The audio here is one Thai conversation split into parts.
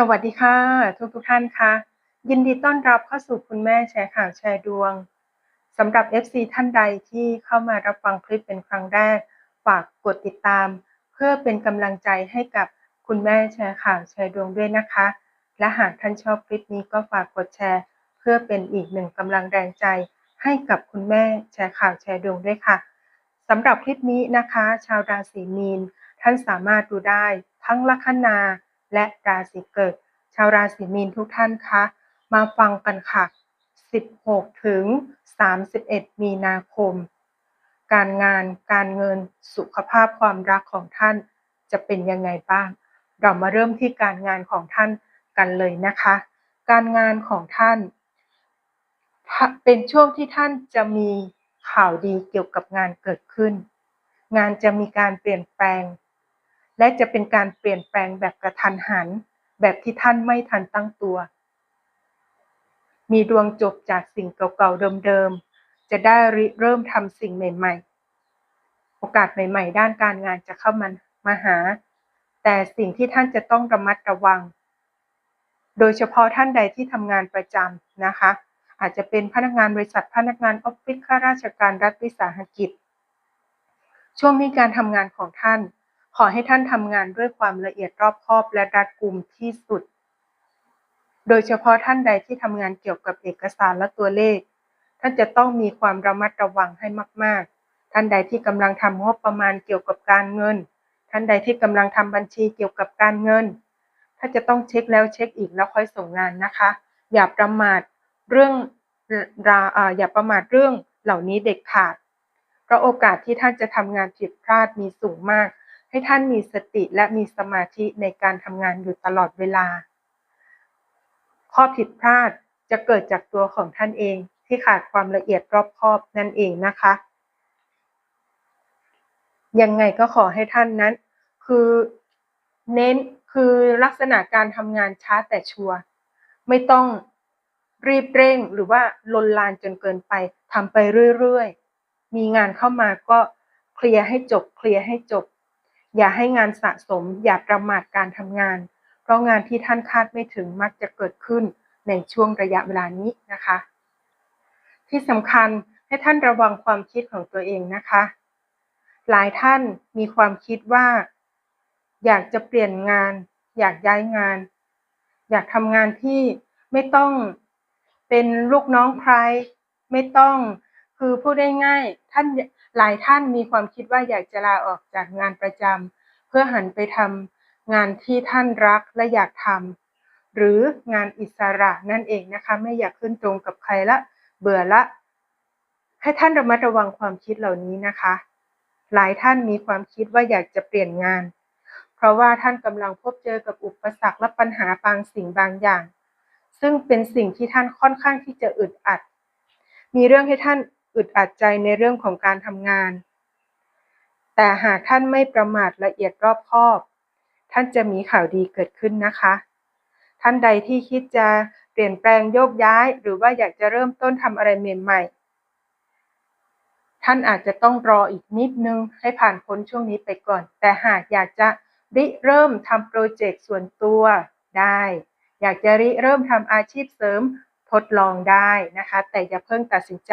สวัสดีค่ะ ทุกทุกท่านค่ะ ยินดีต้อนรับเข้าสู่คุณแม่แชร์ข่าวแชร์ดวงสำหรับ FC ท่านใดที่เข้ามารับฟังคลิปเป็นครั้งแรก ฝากกดติดตาม เพื่อเป็นกำลังใจให้กับคุณแม่แชร์ข่าวแชร์ดวงด้วยนะคะ และหากท่านชอบคลิปนี้ก็ฝากกดแชร์ เพื่อเป็นอีกหนึ่งกำลังแรงใจ ให้กับคุณแม่แชร์ข่าวแชร์ดวงด้วยค่ะสำหรับคลิปนี้นะคะ ชาวราศีมีน ท่านสามารถดูได้ทั้งลัคนา และราศีเกิด ชาวราศีมีนทุกท่านคะ มาฟังกันค่ะ 16 ถึง 31 มีนาคม การงานการเงินสุขภาพความรักของท่านจะเป็นยังไงบ้าง เรามาเริ่มที่การงานของท่านกันเลยนะคะ การงานของท่าน เป็นช่วงที่ท่านจะมีข่าวดีเกี่ยวกับงานเกิดขึ้น งานจะมีการเปลี่ยนแปลง และจะเป็นการเปลี่ยนแปลงแบบกระทันหัน แบบที่ท่านไม่ทันตั้งตัว มีดวงจบจากสิ่งเก่าๆเดิมๆ จะได้ริเริ่มทำสิ่งใหม่ๆ โอกาสใหม่ๆ ด้านการงานจะเข้ามามาหา แต่สิ่งที่ท่านจะต้องระมัดระวัง โดยเฉพาะท่านใดที่ทำงานประจำนะคะ อาจจะเป็นพนักงานบริษัทพนักงานออฟฟิศข้าราชการรัฐวิสาหกิจ ช่วงนี้การทำงานของท่าน ขอให้ท่านทำงานด้วยความละเอียดรอบคอบและรัดกุมที่สุด โดยเฉพาะท่านใดที่ทำงานเกี่ยวกับเอกสารและตัวเลข ท่านจะต้องมีความระมัดระวังให้มาก ๆ ท่านใดที่กำลังทำงบประมาณเกี่ยวกับการเงิน ท่านใดที่กำลังทำบัญชีเกี่ยวกับการเงิน ถ้าจะต้องเช็คแล้วเช็คอีกแล้วค่อยส่งงานนะคะ อย่าประมาทเรื่องราอย่าประมาทเรื่องเหล่านี้เด็ดขาด เพราะโอกาสที่ท่านจะทำงานผิดพลาดมีสูงมาก ให้ท่านมีสติและมีสมาธิในการทำงานอยู่ตลอดเวลา ข้อผิดพลาดจะเกิดจากตัวของท่านเองที่ขาดความละเอียดรอบคอบนั่นเองนะคะ ยังไงก็ขอให้ท่านนั้น คือเน้นคือลักษณะการทำงานช้าแต่ชัวร์ไม่ต้องรีบเร่งหรือว่าลนลานจนเกินไปทำไปเรื่อยๆ มีงานเข้ามาก็เคลียร์ให้จบเคลียร์ให้จบ อย่าให้งานสะสม อย่าประมาทการทำงาน เพราะงานที่ท่านคาดไม่ถึงมักจะเกิดขึ้นในช่วงระยะเวลานี้นะคะ ที่สำคัญให้ท่านระวังความคิดของตัวเองนะคะ หลายท่านมีความคิดว่า อยากจะเปลี่ยนงาน อยากย้ายงาน อยากทำงานที่ไม่ต้องเป็นลูกน้องใคร ไม่ต้องคือพูดได้ง่ายท่าน หลายท่านมีความคิดว่าอยากจะลาออกจากงานประจำเพื่อหันไปทำงานที่ท่านรักและอยากทำหรืองานอิสระนั่นเองนะคะไม่อยากขึ้นตรงกับใครละเบื่อละ ให้ท่านระมัดระวังความคิดเหล่านี้นะคะ หลายท่านมีความคิดว่าอยากจะเปลี่ยนงาน เพราะว่าท่านกำลังพบเจอกับอุปสรรคและปัญหาบางสิ่งบางอย่าง ซึ่งเป็นสิ่งที่ท่านค่อนข้างที่จะอึดอัด มีเรื่องให้ท่าน อึดอัดใจในเรื่องของการทำงาน แต่หากท่านไม่ประมาทละเอียดรอบคอบ ท่านจะมีข่าวดีเกิดขึ้นนะคะ ท่านใดที่คิดจะเปลี่ยนแปลงโยกย้าย หรือว่าอยากจะเริ่มต้นทำอะไรใหม่ๆ ท่านอาจจะต้องรออีกนิดนึงให้ผ่านพ้นช่วงนี้ไปก่อน แต่หากอยากจะริเริ่มทำโปรเจกต์ส่วนตัวได้ อยากจะริเริ่มทำอาชีพเสริมทดลองได้นะคะ แต่อย่าเพิ่งตัดสินใจ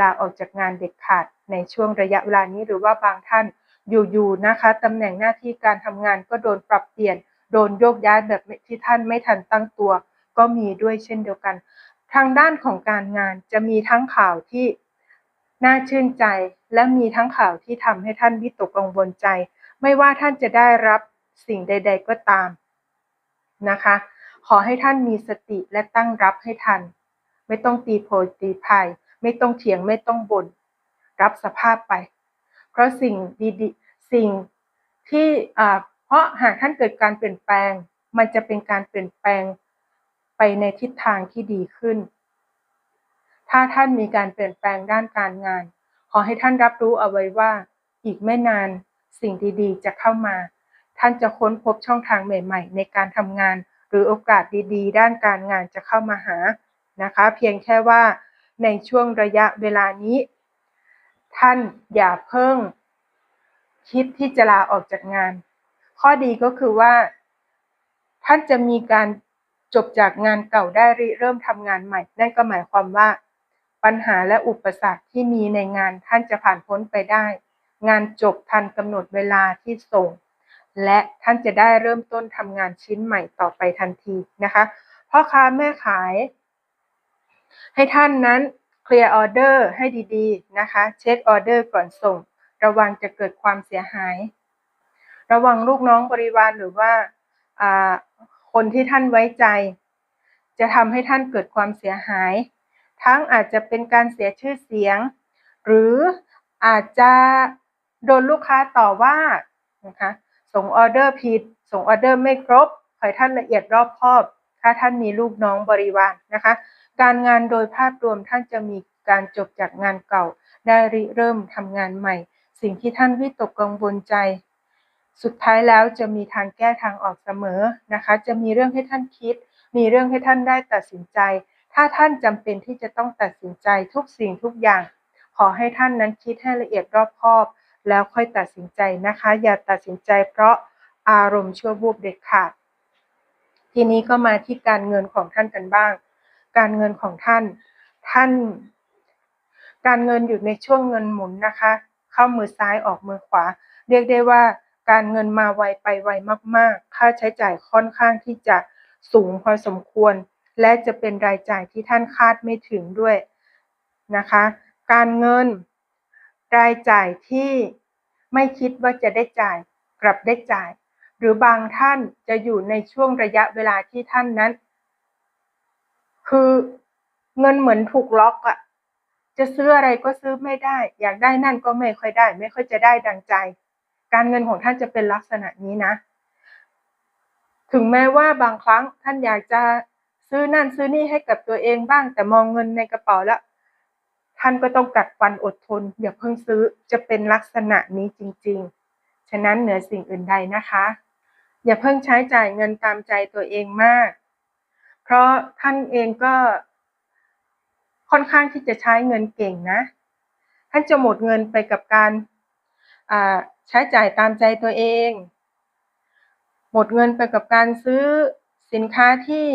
ลาออกจากงานเด็ดขาดในช่วงระยะเวลานี้หรือว่าบางท่านอยู่ๆนะคะตำแหน่งหน้าที่การทำงานก็โดนปรับเปลี่ยน โดนโยกย้ายแบบที่ท่านไม่ทันตั้งตัว ก็มีด้วยเช่นเดียวกัน ทางด้านของการงานจะมีทั้งข่าวที่น่าชื่นใจ และมีทั้งข่าวที่ทำให้ท่านวิตกกังวลใจ ไม่ว่าท่านจะได้รับสิ่งใด ๆก็ตามนะคะ ขอให้ท่านมีสติและตั้งรับให้ทัน ไม่ต้องตีโพยตีพาย ไม่ต้องเถียงไม่ต้องบน่นรับสภาพไป เพราะสิ่งดีๆสิ่งที่เพราะหากท่านเกิดการเปลี่ยนแปลง มันจะเป็นการเปลี่ยนแปลงไปในทิศทางที่ดีขึ้น ถ้าท่านมีการเปลี่ยนแปลงด้านการงาน ขอให้ท่านรับรู้เอาไว้ว่า อีกไม่นานสิ่งดีๆ จะเข้ามา ท่านจะค้นพบช่องทางใหม่ ๆ ในการทำงาน หรือโอกาสดีๆ ด้านการงานจะเข้ามาหานะคะ เพียงแค่ว่า ในช่วงระยะเวลานี้ ท่านอย่าเพิ่ง คิดที่จะลาออกจากงาน ข้อดีก็คือว่า ท่านจะมีการจบจากงานเก่าได้ริเริ่มทำงานใหม่ นั่นก็หมายความว่า ปัญหาและอุปสรรคที่มีในงานท่านจะผ่านพ้นไปได้ งานจบทันกำหนดเวลาที่ส่ง และท่านจะได้เริ่มต้นทำงานชิ้นใหม่ต่อไปทันทีนะคะพ่อค้าแม่ขาย ให้ท่านนั้นเคลียร์ออเดอร์ให้ดีๆนะคะ เช็คออเดอร์ก่อนส่ง ระวังจะเกิดความเสียหาย ระวังลูกน้องบริวารหรือว่าคนที่ท่านไว้ใจ จะทำให้ท่านเกิดความเสียหาย ทั้งอาจจะเป็นการเสียชื่อเสียง หรืออาจจะโดนลูกค้าต่อว่านะคะส่งออเดอร์ผิด ส่งออเดอร์ไม่ครบขอให้ท่านละเอียดรอบคอบ ถ้าท่านมีลูกน้องบริวารนะคะ การงานโดยภาพรวมท่านจะมีการจบจากงานเก่า ได้ริเริ่มทำงานใหม่ สิ่งที่ท่านวิตกกังวลใจ สุดท้ายแล้วจะมีทางแก้ทางออกเสมอนะคะ จะมีเรื่องให้ท่านคิด มีเรื่องให้ท่านได้ตัดสินใจ ถ้าท่านจำเป็นที่จะต้องตัดสินใจทุกสิ่งทุกอย่าง ขอให้ท่านนั้นคิดให้ละเอียดรอบคอบ แล้วค่อยตัดสินใจนะคะ อย่าตัดสินใจเพราะอารมณ์ชั่ววูบเด็ดขาดทีนี้ก็มาที่การเงินของท่านกันบ้าง การเงินของท่าน ท่าน การเงินอยู่ในช่วงเงินหมุนนะคะ เข้ามือซ้ายออกมือขวา เรียกได้ว่าการเงินมาไวไปไวมาก ๆ ค่าใช้จ่ายค่อนข้างที่จะสูงพอสมควร และจะเป็นรายจ่ายที่ท่านคาดไม่ถึงด้วยนะคะ การเงินรายจ่ายที่ไม่คิดว่าจะได้จ่ายกลับได้จ่าย หรือบางท่านจะอยู่ในช่วงระยะเวลาที่ท่านนั้น คือเงินเหมือนถูกล็อกอะจะซื้ออะไรก็ซื้อไม่ได้ อยากได้นั่นก็ไม่ค่อยได้ ไม่ค่อยจะได้ดังใจ การเงินของท่านจะเป็นลักษณะนี้นะ ถึงแม้ว่าบางครั้งท่านอยากจะซื้อนั่นซื้อนี่ให้กับตัวเองบ้าง แต่มองเงินในกระเป๋าแล้ว ท่านก็ต้องกัดฟันอดทนอย่าเพิ่งซื้อจะเป็นลักษณะนี้จริง ๆ ฉะนั้นเหนือสิ่งอื่นใดนะคะ อย่าเพิ่งใช้จ่ายเงินตามใจตัวเองมาก เพราะท่านเองก็ค่อนข้างที่จะใช้เงินเก่งนะ ท่านจะหมดเงินไปกับการใช้จ่ายตามใจตัวเอง หมดเงินไปกับการซื้อสินค้าที่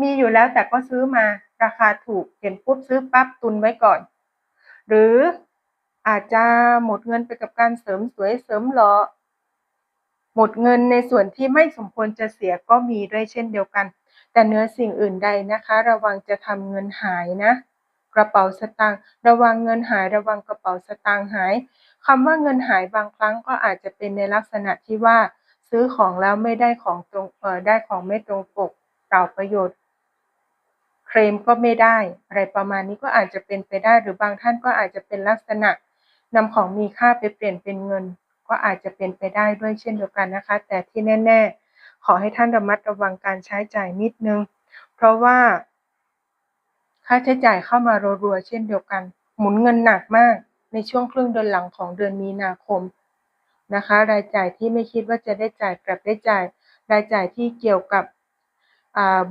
มีอยู่แล้วแต่ก็ซื้อมาราคาถูกเห็นปุ๊บซื้อปั๊บตุนไว้ก่อน หรืออาจจะหมดเงินไปกับการเสริมสวยเสริมหล่อหมดเงินในส่วนที่ไม่สมควรจะเสียก็มีด้วยเช่นเดียวกัน แต่เนื้อสิ่งอื่นใดนะคะ ระวังจะทำเงินหายนะ กระเป๋าสตางค์ระวังเงินหายระวังกระเป๋าสตางค์หายคำว่าเงินหายบางครั้งก็อาจจะเป็นในลักษณะที่ว่า ซื้อของแล้วไม่ได้ของตรงเออได้ของไม่ตรงปกเปล่าประโยชน์ เคลมก็ไม่ได้ อะไรประมาณนี้ก็อาจจะเป็นไปได้หรือบางท่านก็อาจจะเป็นลักษณะนำของมีค่าไปเปลี่ยนเป็นเงิน ก็อาจจะเป็นไปได้ด้วยเช่นเดียวกันนะคะ แต่ที่แน่ ๆ ขอให้ท่านระมัดระวังการใช้จ่ายนิดนึง เพราะว่า ค่าใช้จ่ายเข้ามารัวๆเช่นเดียวกัน หมุนเงินหนักมากในช่วงครึ่งเดือนหลังของเดือนมีนาคมนะคะ รายจ่ายที่ไม่คิดว่าจะได้จ่ายกลับได้จ่าย รายจ่ายที่เกี่ยวกับ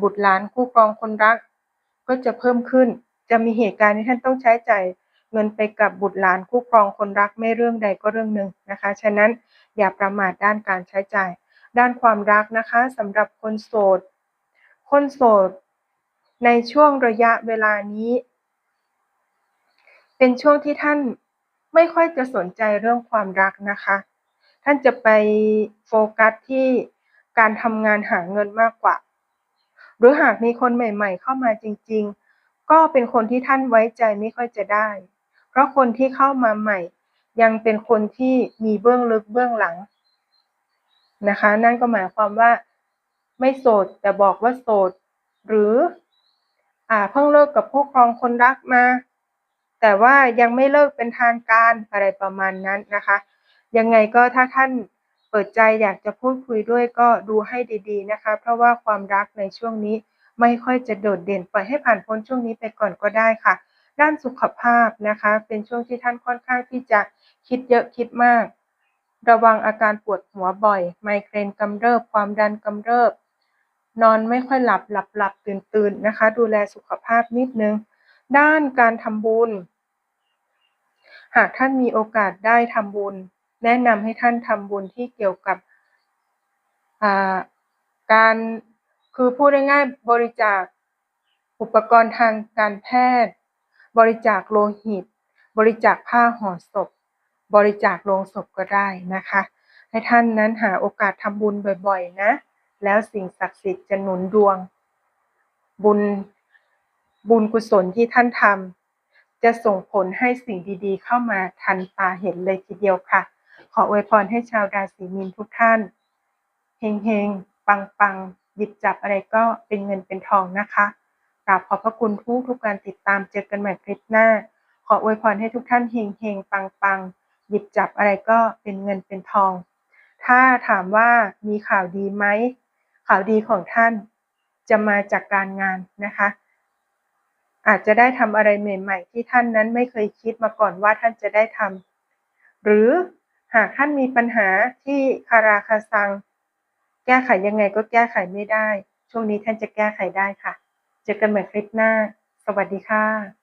บุตรหลานคู่ครองคนรัก ก็จะเพิ่มขึ้น จะมีเหตุการณ์ที่ท่านต้องใช้จ่ายเงินไปกับบุตรหลานคู่ครองคนรักไม่เรื่องใดก็เรื่องหนึ่งนะคะ ฉะนั้นอย่าประมาทด้านการใช้จ่าย ด้านความรักนะคะสำหรับคนโสด คนโสด ในช่วงระยะเวลานี้ เป็นช่วงที่ท่านไม่ค่อยจะสนใจเรื่องความรักนะคะ ท่านจะไปโฟกัสที่การทำงานหาเงินมากกว่า หรือหากมีคนใหม่ ๆ เข้ามาจริง ๆ ก็เป็นคนที่ท่านไว้ใจไม่ค่อยจะได้ เพราะคนที่เข้ามาใหม่ ยังเป็นคนที่มีเบื้องลึกเบื้องหลัง นะคะ นั่นก็หมายความว่าไม่โสดแต่บอกว่าโสด หรืออ่าเพิ่งเลิกกับผู้ครองคนรักมา แต่ว่ายังไม่เลิกเป็นทางการอะไรประมาณนั้นนะคะ ยังไงก็ถ้าท่านเปิดใจอยากจะพูดคุยด้วยก็ดูให้ดี ๆนะคะ เพราะว่าความรักในช่วงนี้ไม่ค่อยจะโดดเด่นปล่อยให้ผ่านพ้นช่วงนี้ไปก่อนก็ได้ค่ะ ด้านสุขภาพนะคะ เป็นช่วงที่ท่านค่อนข้างที่จะคิดเยอะคิดมาก ระวังอาการปวดหัวบ่อย ไมเกรนกำเริบ ความดันกำเริบ นอนไม่ค่อยหลับ หลับหลับตื่นตื่นนะคะ ดูแลสุขภาพนิดนึง ด้านการทำบุญ หากท่านมีโอกาสได้ทำบุญ แนะนำให้ท่านทำบุญที่เกี่ยวกับการคือพูดง่ายๆบริจาคอุปกรณ์ทางการแพทย์ บริจาคโลหิต บริจาคผ้าห่อศพ บริจาคโลงศพก็ได้นะคะ ให้ท่านนั้นหาโอกาสทำบุญบ่อยๆนะ แล้วสิ่งศักดิ์สิทธิ์จะหนุนดวง บุญบุญกุศลที่ท่านทำจะส่งผลให้สิ่งดีๆ เข้ามาทันตาเห็นเลยทีเดียวค่ะ ขออวยพรให้ชาวราศีมีนทุกท่านเฮงๆ ปังๆ หยิบจับอะไรก็เป็นเงินเป็นทองนะคะกราบขอบพระคุณทุกทุกการติดตามเจอกันใหม่คลิปหน้า ขออวยพรให้ทุกท่านเฮงๆ ปังๆ หยิบจับอะไรก็เป็นเงินเป็นทอง ถ้าถามว่ามีข่าวดีไหมข่าวดีของท่านจะมาจากการงานนะคะ อาจจะได้ทำอะไรใหม่ ๆ ที่ท่านนั้นไม่เคยคิดมาก่อนว่าท่านจะได้ทำหรือหากท่านมีปัญหาที่คาราคาซัง แก้ไขยังไงก็แก้ไขไม่ได้ ช่วงนี้ท่านจะแก้ไขได้ค่ะ เจอกันใหม่คลิปหน้า สวัสดีค่ะ